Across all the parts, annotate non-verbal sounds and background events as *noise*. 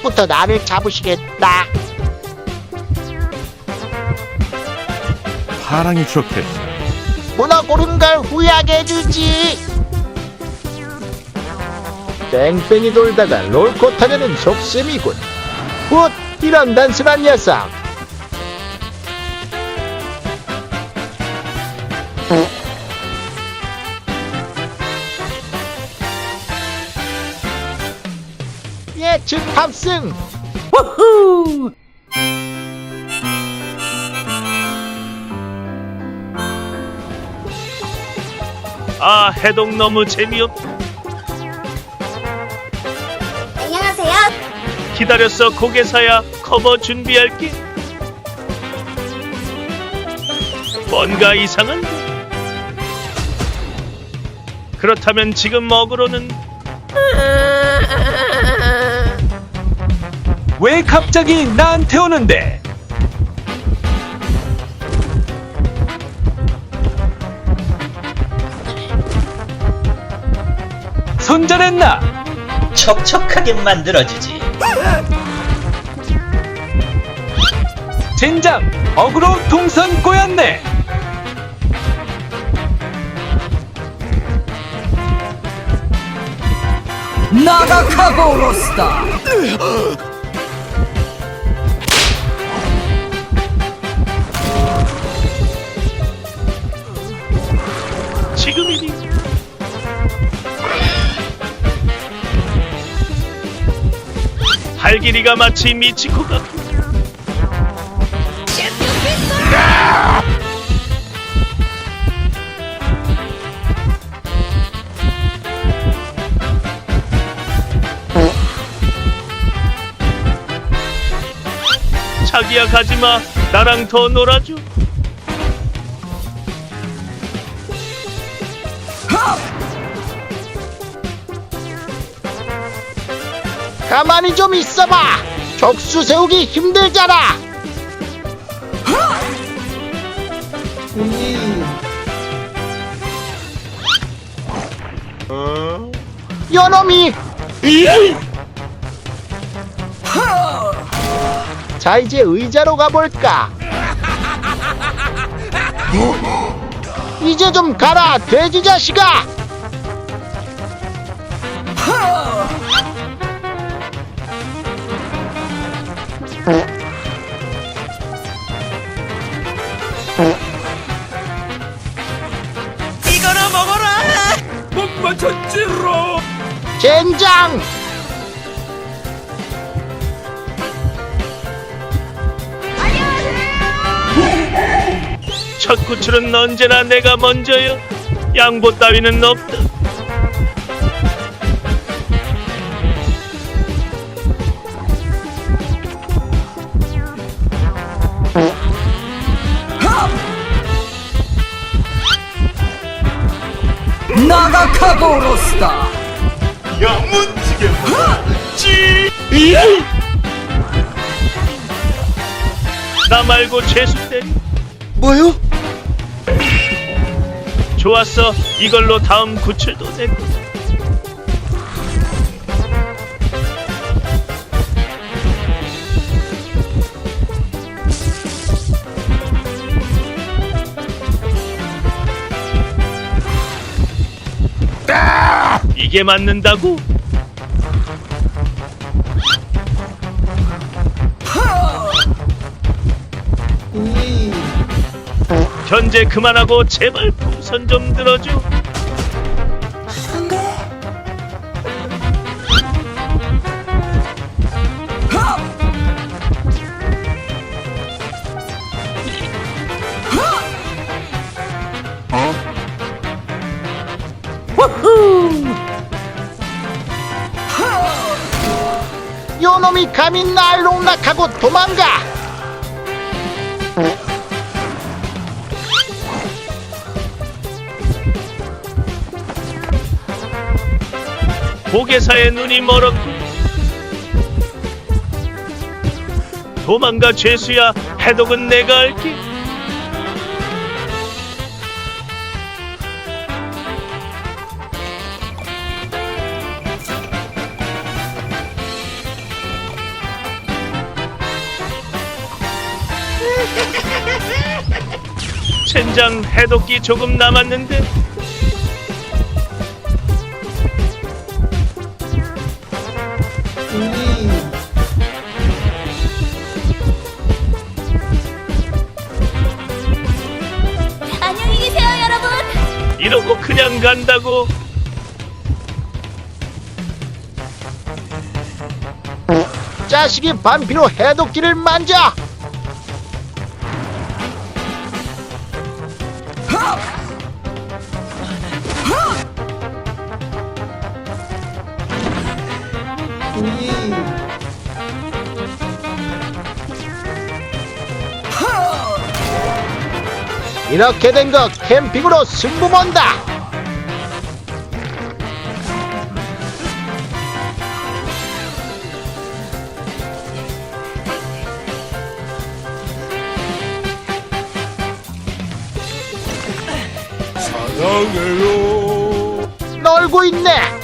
이제부터 나를 잡으시겠다. 파랑이 좋겠지. 문어 고른 걸 후회하게 해주지. 뺑뺑이 돌다가 롤코 타려는 속셈이군. 훗! 이런 단순한 녀석. 예측 탑승! 아 해독 너무 재미없 안녕하세요. 기다렸어 고개사야. 커버 준비할게. 뭔가 이상한데 그렇다면 지금 먹으로는 왜 갑자기 나한테 오는데? 손절했나? 촉촉하게 만들어주지. 젠장! 어그로 동선 꼬였네! 나가카고 로스다. 길이가 마치 미치코 같고 자기야 가지마. 나랑 더 놀아줘 가만히 좀 있어봐. 족수 세우기 힘들잖아. 요놈이 자, 이제 의자로 가볼까? 이제 좀 가라 돼지 자식아. 젠장. 첫 구출은 언제나 내가 먼저요. 양보 따위는 없다. 나가카고 로스다. 나 말고 죄수 때리. 뭐요? 좋았어. 이걸로 다음 구출도 내고. 이게 맞는다고? 견제 그만하고 제발 풍선 좀 들어줘. 감히 날 농락하고 도망가. 보게사의 눈이 멀었고 도망가 죄수야 해독은 내가 할게 젠장 해독기 조금 남았는데. 안녕히 계세요, 여러분. 이러고 그냥 간다고. 자식이 반피로 해독기를 만져 이렇게 된 거 캠핑으로 승부 본다! 놀고 있네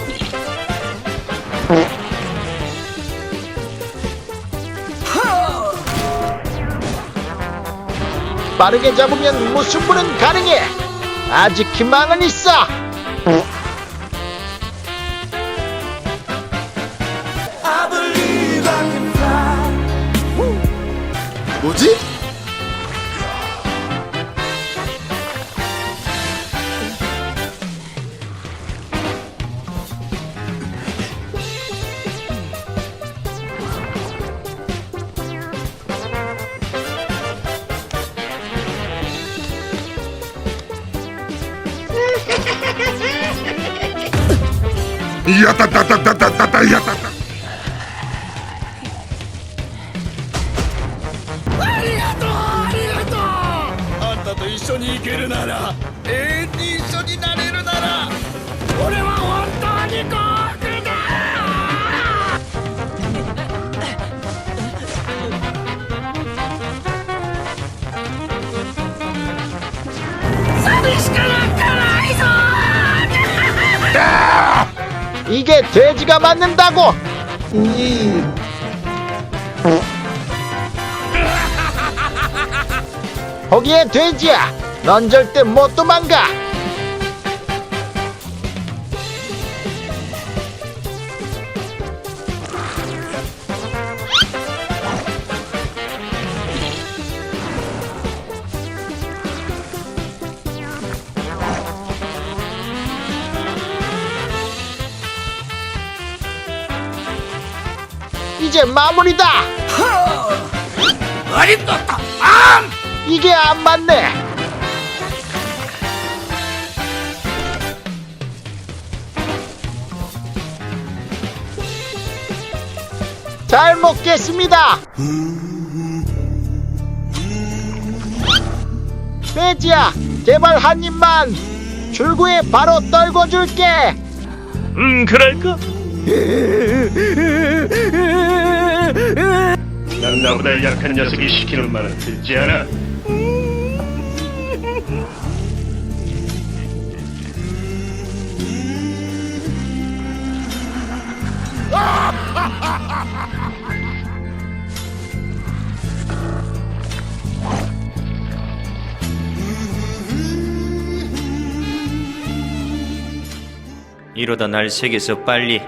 빠르게 잡으면 무승부는 가능해. 아직 희망은 있어 やたたたたたたたやたた。 이게 돼지가 맞는다고. *laughs* 거기에 돼지야. 넌 절대 못 도망가 이제 마무리다. 이게 안 맞네. 잘 먹겠습니다. 돼지야 제발 한 입만 출구에 바로 떨궈줄게. 음 그럴까? 난 나보다 약한 녀석이 시키는 말은 듣지 않아. 이러다 날 세계에서 빨리